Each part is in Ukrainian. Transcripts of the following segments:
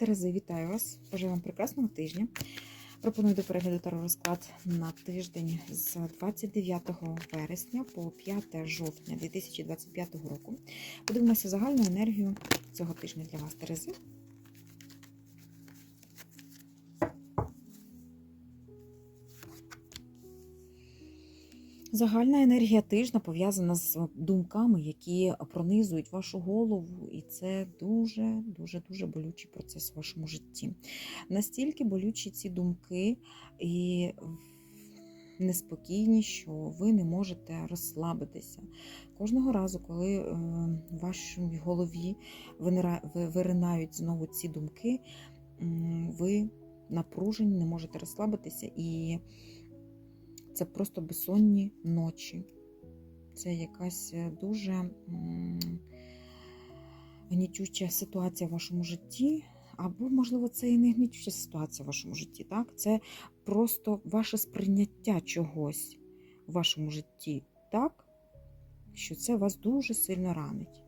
Терези, вітаю вас! Бажаю вам прекрасного тижня. Пропоную до перегляду таро розклад на тиждень з 29 вересня по 5 жовтня 2025 року. Подивимося загальну енергію цього тижня для вас, Терези. Загальна енергія тижня пов'язана з думками, які пронизують вашу голову, і це дуже, дуже, дуже болючий процес в вашому житті. Настільки болючі ці думки і неспокійні, що ви не можете розслабитися. Кожного разу, коли е, в вашій голові виринають знову ці думки, ви напружені, не можете розслабитися і це просто безсонні ночі. Це якась е, дуже гнітюча ситуація в вашому житті. Або, можливо, це і не гнітюча ситуація в вашому житті. так? Це просто ваше сприйняття чогось в вашому житті, так, що це вас дуже сильно ранить.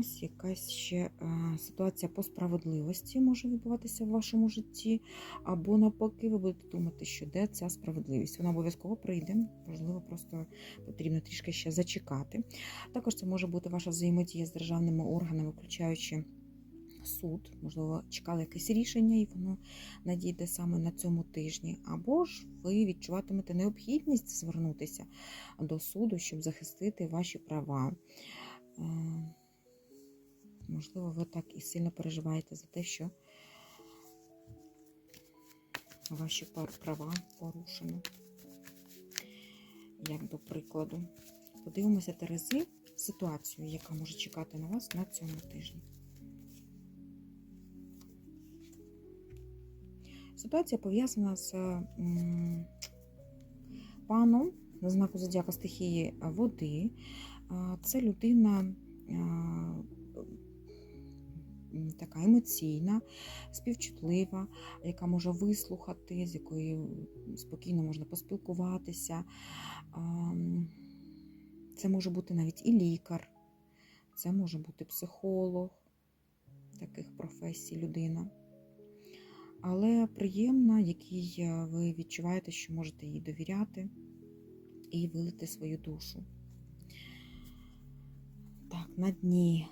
Ось якась ще е, ситуація по справедливості може відбуватися в вашому житті, або навпаки, ви будете думати, що де ця справедливість. Вона обов'язково прийде, можливо, просто потрібно трішки ще зачекати. Також це може бути ваша взаємодія з державними органами, включаючи суд, можливо, чекали якесь рішення, і воно надійде саме на цьому тижні. Або ж ви відчуватимете необхідність звернутися до суду, щоб захистити ваші права. Можливо, ви так і сильно переживаєте за те, що ваші права порушені. Як до прикладу. Подивимося Терези ситуацію, яка може чекати на вас на цьому тижні. Ситуація пов'язана з паном на знаку зодіака стихії води. Це людина така емоційна, співчутлива, яка може вислухати, з якою спокійно можна поспілкуватися. Це може бути навіть і лікар, це може бути психолог таких професій людина. Але приємна, якій е, ви відчуваєте, що можете їй довіряти і вилити свою душу. Так, на дні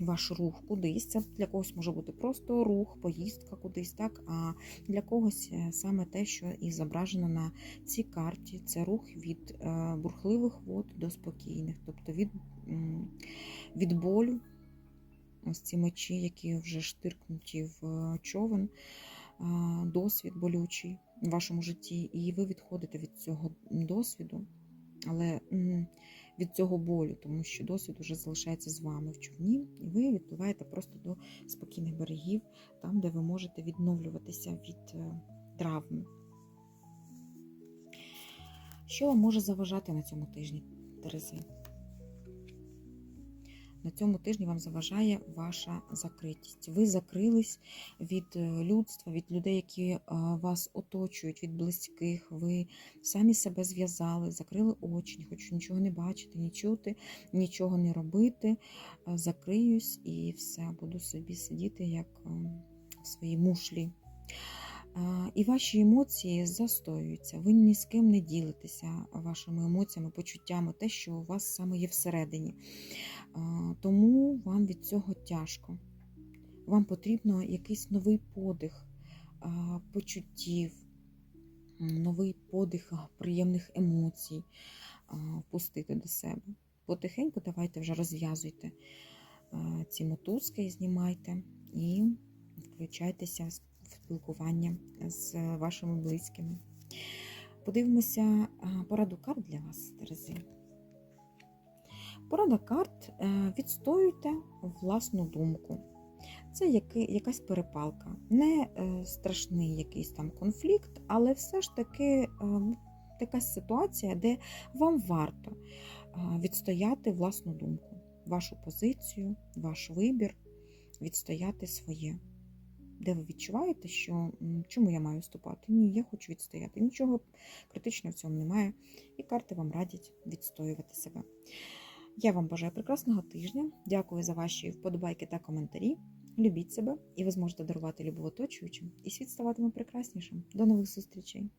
ваш рух кудись. Це для когось може бути просто рух, поїздка кудись, так? А для когось е, саме те, що і зображено на цій карті, це рух від е, бурхливих вод до спокійних, тобто від, від болю. Ось ці мечі, які вже штиркнуті в е, човен, досвід болючий в вашому житті, і ви відходите від цього досвіду, але від цього болю, тому що досвід вже залишається з вами в човні, і ви відпливаєте просто до спокійних берегів, там, де ви можете відновлюватися від травм. Що вам може заважати на цьому тижні, Терези? На цьому тижні вам заважає ваша закритість. Ви закрились від е, людства, від людей, які е, вас оточують, від близьких. Ви самі себе зв'язали, закрили очі, не хочу нічого не бачити, ні чути, нічого не робити. Е, закриюсь і все, буду собі сидіти як в своїй мушлі. І ваші емоції застоюються. Ви ні з ким не ділитеся вашими емоціями, почуттями, те, що у вас саме є всередині. Тому вам від цього тяжко. Вам потрібно якийсь новий подих почуттів, новий подих приємних емоцій впустити до себе. Потихеньку давайте вже розв'язуйте ці мотузки, знімайте і включайтеся спілкування з вашими близькими. Подивимося пораду карт для вас, Терези. Порада карт е, відстоюйте власну думку. Це якась перепалка, не е, страшний якийсь там конфлікт, але все ж таки е, така ситуація, де вам варто відстояти власну думку, вашу позицію, ваш вибір, відстояти своє. Де ви відчуваєте, що чому я маю вступати? Ні, я хочу відстояти. Нічого критичного в цьому немає. І карти вам радять відстоювати себе. Я вам бажаю прекрасного тижня. Дякую за ваші вподобайки та коментарі. Любіть себе, і ви зможете дарувати любов оточуючим, і світ ставатиме прекраснішим. До нових зустрічей!